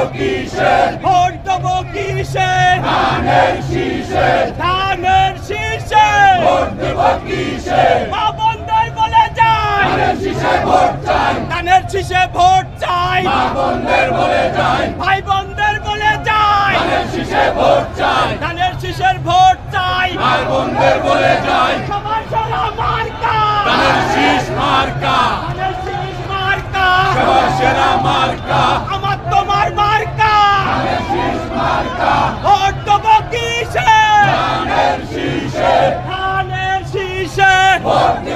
Vote vote দেবো কিসে ধানের শীষে ধানের শীষে ভোট দেব কিসে মা বন্ধের বলে যায় ধানের শীষে ভোট চাই ধানের শীষে ভোট চাই মা বোনদের বলে যাই ভাই বোনদের বলে যায় ধানের শীষে ভোট চাই ধানের শীষের ভোট চাই ভাই বোনদের বলে যাই সবার সারা মার্কা ধানের শীষ মার্কা।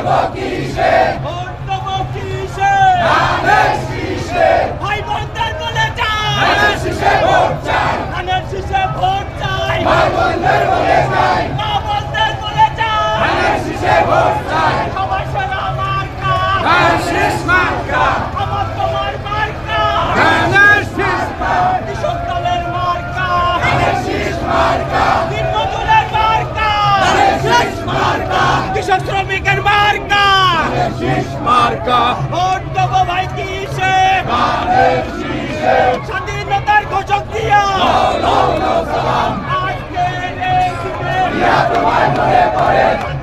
ভোট দেব কিসে ভোট দেবো কিসে ধানের শীষে ভাই বোনদের বলে যায় ধানের শীষে ভোট চাই ধানের শীষে ভোট চাই ভাই বোনদের বলে যাই মা বোনদের বলে যায় ধানের শীষে ভোট চাই সবার সেরা মার্কা ধানের শীষ মার্কা আমার তোমার মার্কা ধানের শীষ কৃষক দলের মার্কা ধানের শীষ মার্কা দিন মজুরের মার্কা ধানের শীষ মার্কা কৃষক শ্রমিকের মার্কা ধানের শীষ মার্কা ভোট দেবো ভাই ধানের শীষে স্বাধীনতার ঘোষক দিয়া। আজকে তোমায় মনে করে